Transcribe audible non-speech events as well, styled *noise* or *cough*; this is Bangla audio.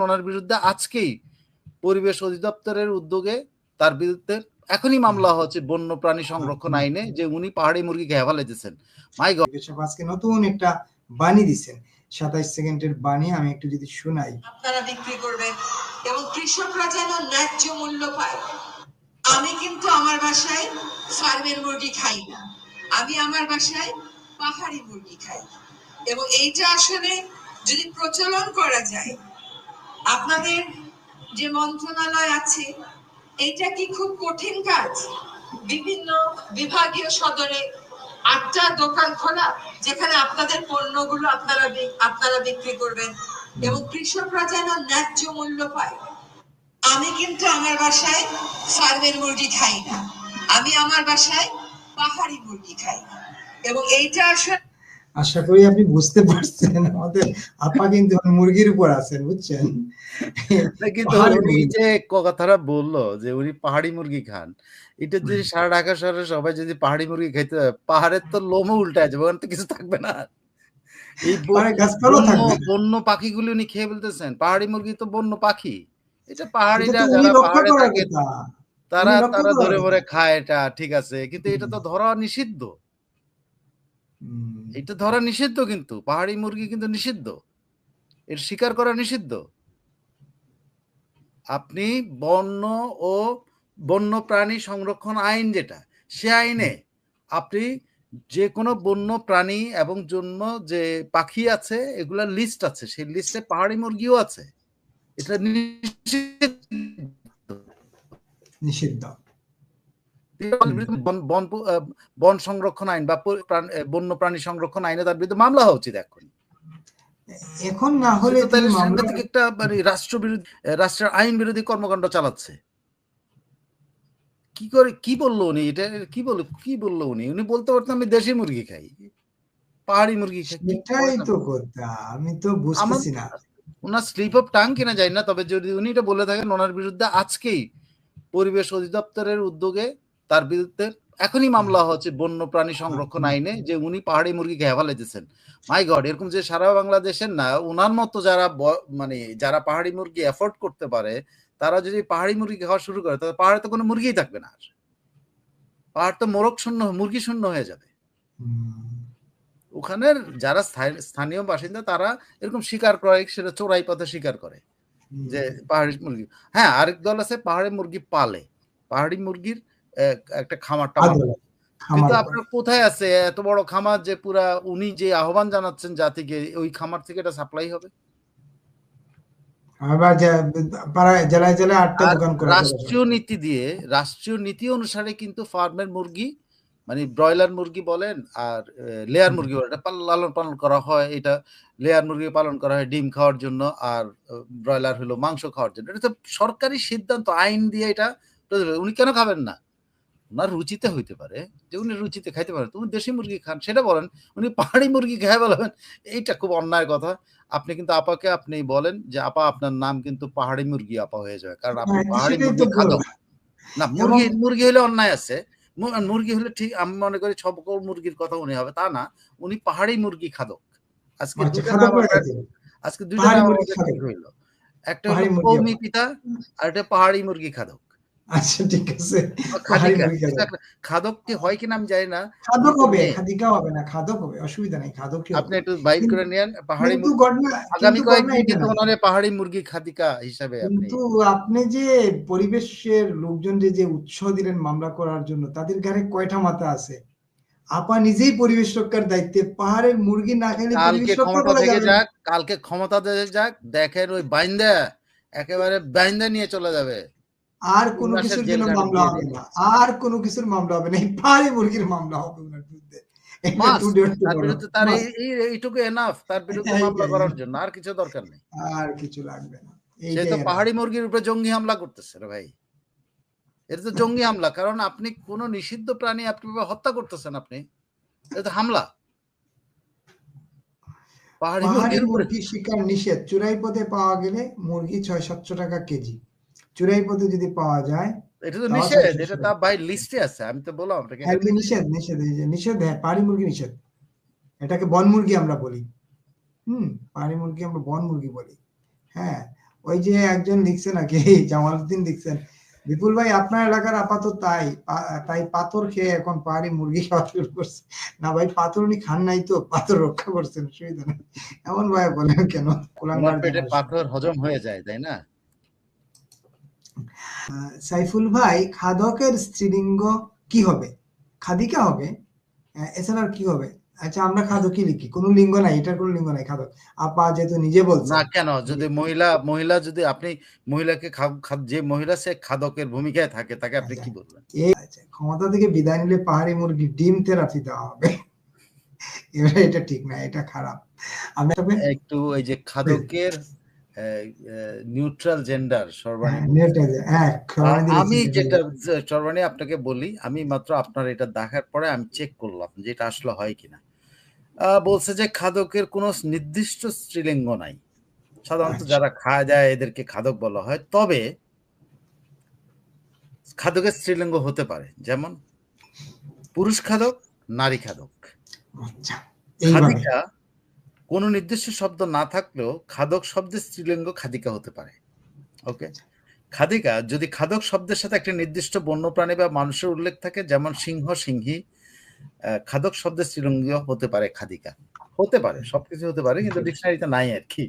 ওনার বিরুদ্ধে আজকেই পরিবেশ অধিদপ্তরের উদ্যোগে তার বিরুদ্ধে এখনই মামলা হচ্ছে বন্য প্রাণী সংরক্ষণ আইনে যে উনি পাহাড়ি মুরগিকে হেফালে দিচ্ছেন মাই গড। আজকে নতুন একটা বাণী দিচ্ছেন সাতাইশ সেকেন্ডের বাণী আমি একটু যদি শোনাই। আপনারা বিক্রি করবেন এবং কৃষকরা যেন ন্যায্য মূল্য পায়। আমি কিন্তু আমার বাসায় ফার্মের মুরগি খাই না। আমি আমার বাসায় পাহাড়ি মুরগি খাই এবং এইটা আসলে যদি প্রচলন করা যায় আপনাদের যে মন্ত্রণালয় আছে, এইটা কি খুব কঠিন কাজ? বিভিন্ন বিভাগীয় সদরে আটটা দোকান খোলা, যেখানে আপনাদের পণ্যগুলো আপনারা আপনারা বিক্রি করবেন এবং কৃষকরা যেন ন্যায্য মূল্য পায়। আমি কিন্তু আমার বাসায় ফার্মের মুরগি খাই না। আমি আমার বাসায় পাহাড়ি মুরগি খাই। এবং এইটা আসলে আশা করি আপনি বুঝতে পারছেন আমাদের আপা কিন্তু মুরগির উপর আছেন বুঝছেন কিন্তু উনি। যে কথাটা বলল যে উনি পাহাড়ি মুরগি খান এটা যদি সারা ঢাকা শহরে সবাই যদি পাহাড়ি মুরগি খেতে পাহাড়ের তো লোমও উল্টায় যাবে ওখানে তো কিছু থাকবে না এই বন্য। পাখিগুলি উনি খেয়ে ফেলতেছেন পাহাড়ি মুরগি তো বন্য পাখি এটা পাহাড়িরা যারা পাহাড়ে থাকে তারা তারা ধরে। ধরে খায় এটা ঠিক আছে কিন্তু এটা তো ধরা নিষিদ্ধ এটা ধরা নিষিদ্ধ কিন্তু। পাহাড়ি মুরগি কিন্তু নিষিদ্ধ। এর শিকার করা নিষিদ্ধ। আপনি বন্য ও বন্য প্রাণী সংরক্ষণ আইন যেটা সে আইনে আপনি যে কোনো বন্য প্রাণী এবং জন্য যে পাখি আছে এগুলার লিস্ট আছে। সেই লিস্টে পাহাড়ি মুরগিও আছে। এটা নিষিদ্ধ। নিষিদ্ধ। বন বন সংরক্ষণ আইন বা বন্য প্রাণী সংরক্ষণ আইনে তার বিরুদ্ধে মামলা হওয়া উচিত এখন। এখন না হলে সাংঘাতিক একটা মানে রাষ্ট্র বিরোধী রাষ্ট্রের আইন বিরোধী কর্মকাণ্ড চালাচ্ছে। কি করে কি বলল উনি? এটা কি বলল কি বলল উনি? উনি বলতে পারতেন আমি দেশি মুরগি খাই। পাহাড়ি মুরগি খাই বলতেন? তো কথা আমি তো বুঝতেছি না। ওনার স্লিপ অফ টাং কিনা যায় না তবে যদি উনি এটা বলে থাকেন ওনার বিরুদ্ধে আজকেই পরিবেশ অধিদপ্তরের উদ্যোগে তার বিরুদ্ধে এখনই মামলা হচ্ছে বন্য প্রাণী সংরক্ষণ আইনে যে উনি পাহাড়ি মুরগিকে হেফালে দিচ্ছেন মাই গড এরকম যে সারা বাংলাদেশের না ওনার মতো যারা মানে যারা পাহাড়ি মুরগি এফোর্ড করতে পারে তারা যদি পাহাড়ি মুরগি খাওয়া শুরু করে তাহলে পাহাড়ে তো কোনো মুরগিই থাকবে না আর। পাহাড় তো মোরগ শূন্য মুরগি শূন্য হয়ে যাবে। হুম, ওখানের যারা স্থানীয় বাসিন্দা তারা এরকম শিকার করে সেটা চোরাই পথে শিকার করে যে পাহাড়ি মুরগি। হ্যাঁ আরেক দল আছে পাহাড়ি মুরগি পালে। পাহাড়ি মুরগির একটা খামার খামার কিন্তু আপনার কোথায় আছে? এত বড় খামার যে পুরা উনি যে আহ্বান জানাচ্ছেন জাতিকে ওই খামার থেকে এটা সাপ্লাই হবে? আবার যে- পাড়ায় জেলায় জেলায় আটটা দোকান করে রাষ্ট্রীয় নীতি দিয়ে রাষ্ট্রীয় নীতি অনুসারে কিন্তু ফার্মের মুরগি মানে ব্রয়লার মুরগি বলেন আর লেয়ার মুরগি বলেন, এটা লালন পালন করা হয়। এটা লেয়ার মুরগি পালন করা হয় ডিম খাওয়ার জন্য আর ব্রয়লার হলো মাংস খাওয়ার জন্য। এটা তো সরকারি সিদ্ধান্ত আইন দিয়ে এটা উনি কেন খাবেন না? ওনার রুচিতে হইতে পারে যে উনি রুচিতে খাইতে পারেন। তুমি দেশি মুরগি খান সেটা বলেন উনি পাহাড়ি মুরগি খেয়ে বলবেন এইটা খুব অন্যায় কথা। আপনি কিন্তু আপাকে আপনি বলেন যে আপা আপনার নাম কিন্তু পাহাড়ি মুরগি আপা হয়ে যাবে কারণ আপনি হ্যাঁ, পাহাড়ি মুরগি খাদক না মুরগি মুরগি হলে অন্যায় আছে। মুরগি হলে ঠিক আমি মনে করি সকল মুরগির কথা উনি হবে তা না উনি পাহাড়ি মুরগি খাদক। আজকে আচ্ছা। আজকে দুইটা নাম ঠিক হইল একটা হলো কৌমি পিতা আর একটা পাহাড়ি মুরগি খাদক। আচ্ছা ঠিক আছে। খাদিকা। খাদক। খাদক কি হয় কিনা আমি জানি না। খাদক হবে মেয়ে। খাদিকাও হবে না খাদক হবে অসুবিধা নেই খাদক আপনি একটু বাইর করে নিয়েন পাহাড়ি মুরগি। আগামী কয়েকদিন কিন্তু ওনারে পাহাড়ি মুরগি খাদিকা হিসাবে আপনি। কিন্তু আপনি যে পরিবেশের লোকজন যে যে উৎসাহ দিলেন মামলা করার জন্য তাদের ঘরে কয়টা মাথা আছে? আপা নিজেই পরিবেশ রক্ষার দায়িত্বে পাহাড়ের মুরগি না খেলে কালকে ক্ষমতা থেকে যাক কালকে ক্ষমতা থেকে যাক দেখেন ওই বাইন্দা একেবারে বাইন্দা নিয়ে চলে যাবে। আর কোনো কিছুর জন্য মামলা হবে না। আর কোনো কিছুর মামলা হবে না। এই পাহাড়ি মুরগির মামলা হবে ওনার বিরুদ্ধে। এটা মাস টুডে টু তার বড়। বিরুদ্ধে তার মাস। এই- এই- এইটুকু এনাফ তার বিরুদ্ধে মামলা করার জন্য। আর কিছু দরকার নেই। আর কিছু লাগবে না। সে তো পাহাড়ি মুরগির উপরে জঙ্গি হামলা করতেছে রে ভাই। এটা তো জঙ্গি হামলা। কারণ আপনি কোন নিষিদ্ধ প্রাণী আপনি হত্যা করতেছেন আপনি? এটা তো হামলা। পাহাড়ি মুরগি শিকার নিষেধ। চুরাই পথে পাওয়া গেলে মুরগি ছয় সাতশো টাকা কেজি। চুরাই যদি পাওয়া যায় এটা তো নিষেধ এটা ভাই লিস্টে আছে আমি তো বললাম আপনাকে। হ্যাঁ, নিষেধ নিষেধ এই যে নিষেধ হ্যাঁ পাহাড়ি মুরগি নিষেধ। এটাকে বন মুরগি আমরা বলি। হুম পাহাড়ি মুরগি আমরা বন মুরগি বলি। হ্যাঁ ওই যে একজন লিখছে নাকি *laughs* জামালউদ্দিন লিখছেন বিপুল ভাই আপনার এলাকার আপাতত তাই তাই পাথর খেয়ে এখন পাহাড়ি মুরগি খাওয়া শুরু করছে। না ভাই পাথর উনি খান নাই তো পাথর রক্ষা করছেন অসুবিধা নেই। এমন ভাই বলেন কেন? পেটে পাথর হজম হয়ে যায় তাই না? সাইফুল ভাই খাদকের স্ত্রীলিঙ্গ কি হবে? খাদিকা হবে? এছাড়া আর কি হবে? আচ্ছা আমরা খাদকই লিখি। কোনো লিঙ্গ নাই এটার কোনো লিঙ্গ নাই খাদক। আপা যেহেতু নিজে বলছে। না কেন? যদি মহিলা মহিলা যদি আপনি মহিলাকে যে মহিলা সে খাদকের ভূমিকায় থাকে তাকে আপনি কি বলবেন? আচ্ছা, ক্ষমতা থেকে বিদায় নিলে পাহাড়ি মুরগি ডিম থেরাপি দেওয়া হবে। এবার এটা ঠিক না এটা খারাপ। আমি একটু এই যে খাদকের নিউট্রাল জেন্ডার সর্বাণী হ্যাঁ সবাই আমি যেটা চরবানি আপনাকে বলি আমি মাত্র আপনার এটা দেখার পরে আমি চেক করলাম যে এটা আসলে হয় কিনা। বলছে যে খাদকের কোনো নির্দিষ্ট স্ত্রীলিঙ্গ নাই। সাধারণত আচ্ছা। যারা খাওয়া যায় এদেরকে খাদক বলা হয়। তবে খাদকের স্ত্রীলিঙ্গ হতে পারে। যেমন পুরুষ খাদক নারী খাদক। আচ্ছা খাদিকা কোনো নির্দিষ্ট শব্দ না থাকলেও খাদক শব্দের স্ত্রীলিঙ্গ খাদিকা হতে পারে। ওকে খাদিকা যদি খাদক শব্দের সাথে একটা নির্দিষ্ট বন্যপ্রাণী বা মানুষের উল্লেখ থাকে যেমন সিংহ সিংহী খাদক শব্দের স্ত্রীলিঙ্গ হতে পারে খাদিকা। হতে পারে সবকিছু হতে পারে কিন্তু ডিকশনারিতে নাই আর কি।